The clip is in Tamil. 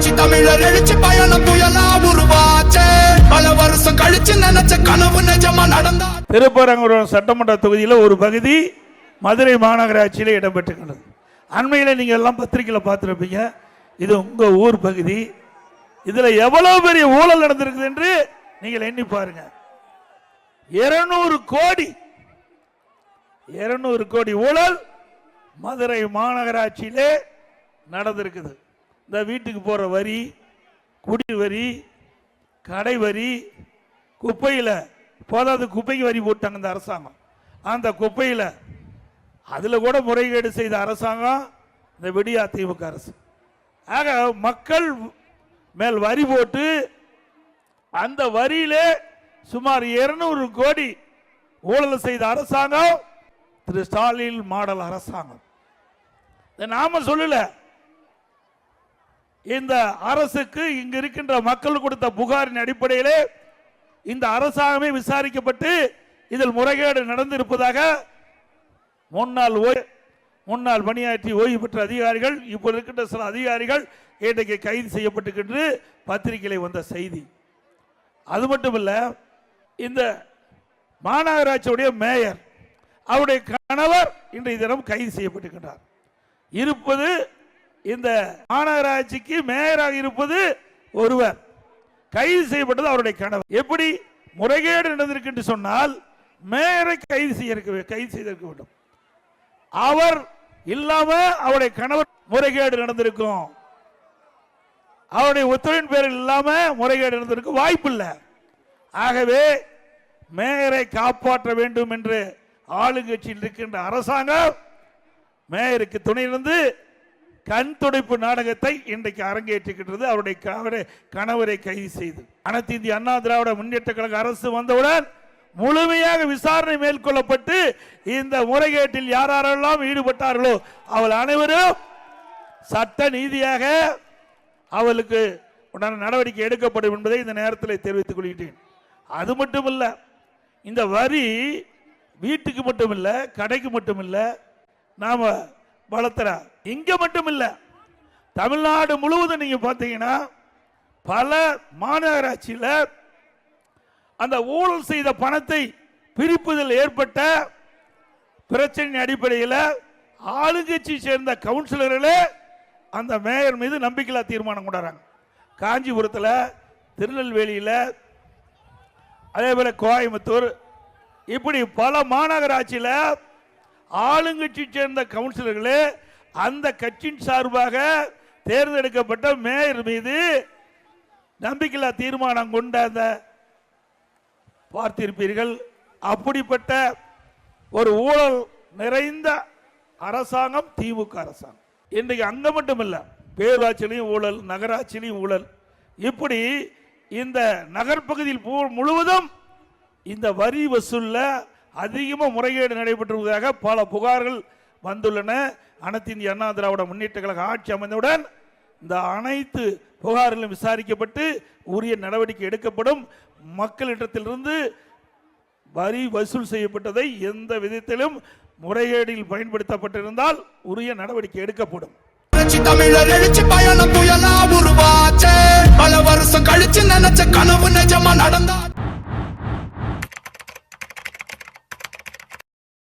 புரட்சி தமிழர் எழுச்சி பயணம் புயலா உருவாச்சே. பல வருஷம் கழிச்சு நினைச்ச கனவு நிஜமா நடந்தா. திருப்பரங்குன்றம் சட்டமன்ற தொகுதியில் ஒரு பகுதி மதுரை மாநகராட்சியில் இடம்பெற்றுக்கின்றது. அண்மையில் நீங்கள் எல்லாம் பத்திரிக்கையில் பார்த்துருப்பீங்க. இது உங்கள் ஊர் பகுதி. இதில் எவ்வளோ பெரிய ஊழல் நடந்திருக்குது என்று நீங்கள் எண்ணி பாருங்க. இருநூறு கோடி இருநூறு கோடி ஊழல் மதுரை மாநகராட்சியிலே நடந்திருக்குது. இந்த வீட்டுக்கு போகிற வரி குடி வரி கடை வரி குப்பையில் போதாது குப்பைக்கு வரி போட்டாங்க இந்த அரசாங்கம். அந்த குப்பையில் அதில் கூட முறைகேடு செய்த அரசாங்கம் இந்த விடியா திமுக அரசு. ஆக மக்கள் மேல் வரி போட்டு அந்த வரியிலே சுமார் 200 கோடி ஊழல் செய்த அரசாங்கம் திரு ஸ்டாலின் மாடல் அரசாங்கம். நாம சொல்லலை. இந்த அரசுக்கு இங்கு இருக்கின்ற மக்கள் கொடுத்த புகாரின் அடிப்படையிலே இந்த அரசாங்கமே விசாரிக்கப்பட்டு இதில் முறைகேடு நடந்திருப்பதாக முன்னாள் ஓய்- முன்னாள் பணியாற்றி ஓய்வு பெற்ற அதிகாரிகள் இப்போ இருக்கின்ற சில அதிகாரிகள் இன்றைக்கு கைது செய்யப்பட்டிருக்கின்ற பத்திரிகையில் வந்த செய்தி. அது மட்டுமல்ல இந்த மாநகராட்சியுடைய மேயர் அவருடைய கணவர் இன்றைய தினம் கைது செய்யப்பட்டிருக்கின்றார். இருப்பது இந்த மாநகராட்சிக்கு மேயராக இருப்பது ஒருவர். கைது செய்யப்பட்டது அவருடைய கணவர். எப்படி? முறைகேடு நடந்திருக்கு என்று சொன்னால் மேயரை கைது செய்ய கைது செய்திருக்க வேண்டும். அவர் இல்லாம அவருடைய கணவர் முறைகேடு நடந்திருக்கும். அவருடைய ஒத்துழைப்பு பேரில் இல்லாம முறைகேடு நடந்திருக்கும் வாய்ப்பு இல்லை. ஆகவே மேயரை காப்பாற்ற வேண்டும் என்று ஆளுங்கட்சியில் இருக்கின்ற அரசாங்கம் மேயருக்கு துணை இருந்து கண் துடைப்பு நாடகத்தை இன்றைக்கு அரங்கேற்றுகின்றது அவருடைய கவரை கணவரை கைது செய்து. அனைத்து இந்திய அண்ணா திராவிட முன்னேற்ற கழக அரசு வந்தவுடன் முழுமையாக விசாரணை மேற்கொள்ளப்பட்டு இந்த முறைகேட்டில் யார் யாரெல்லாம் ஈடுபட்டார்களோ அவள் அனைவரும் சட்ட நீதியாக அவளுக்கு உடனே நடவடிக்கை எடுக்கப்படும் என்பதை இந்த நேரத்தில் தெரிவித்துக் கொள்கிறேன் அது மட்டுமல்ல இந்த வரி வீட்டுக்கு மட்டும் இல்லை கடைக்கு மட்டும் இல்லை நாம் வளர்த்துறார் இங்க மட்டும் இல்ல தமிழ்நாடு முழுவதும் நீங்க பாத்தீங்கன்னா பல மாநகராட்சியில அந்த ஊழல் செய்த பணத்தை பிரிப்பதில் ஏற்பட்ட பிரச்சனையின் அடிப்படையில் ஆளுங்கட்சி சேர்ந்த கவுன்சிலர்களே அந்த மேயர் மீது நம்பிக்கையில்லா தீர்மானம் கொண்டாடுறாங்க. காஞ்சிபுரத்தில் திருநெல்வேலியில் அதே போல கோயம்புத்தூர் இப்படி பல மாநகராட்சியில் ஆளுங்கட்சி சேர்ந்த கவுன்சிலர்களே அந்த கட்சியின் சார்பாக தேர்ந்தெடுக்கப்பட்ட மேயர் மீது நம்பிக்கையில்லா தீர்மானம் கொண்ட அந்த பார்த்திருப்பீர்கள். அப்படிப்பட்ட ஒரு ஊழல் நிறைந்த அரசாங்கம் திமுக அரசாங்கம். இன்றைக்கு அங்க மட்டும் இல்லை பேரூராட்சியிலையும் ஊழல் நகராட்சியிலையும் ஊழல். இப்படி இந்த நகர்ப்பகுதியில் முழுவதும் இந்த வரி வசூலில் அதிகமாக முறைகேடு நடைபெற்றுவதாக பல புகார்கள் வந்துள்ளன. அனைத்து இந்திய அண்ணா திராவிட முன்னேற்ற கழக ஆட்சி அமைந்தவுடன் இந்த அனைத்து புகார்களும் விசாரிக்கப்பட்டு உரிய நடவடிக்கை எடுக்கப்படும். மக்களிடத்திலிருந்து வரி வசூல் செய்யப்பட்டதை எந்த விதத்திலும் முறைகேடில் பயன்படுத்தப்பட்டிருந்தால் உரிய நடவடிக்கை எடுக்கப்படும். தமிழர் எழுச்சி பயணம் புயலா உருவாச்சே. பல வருஷம் கழிச்சு நினைச்ச கனவு நிஜமா நடந்தா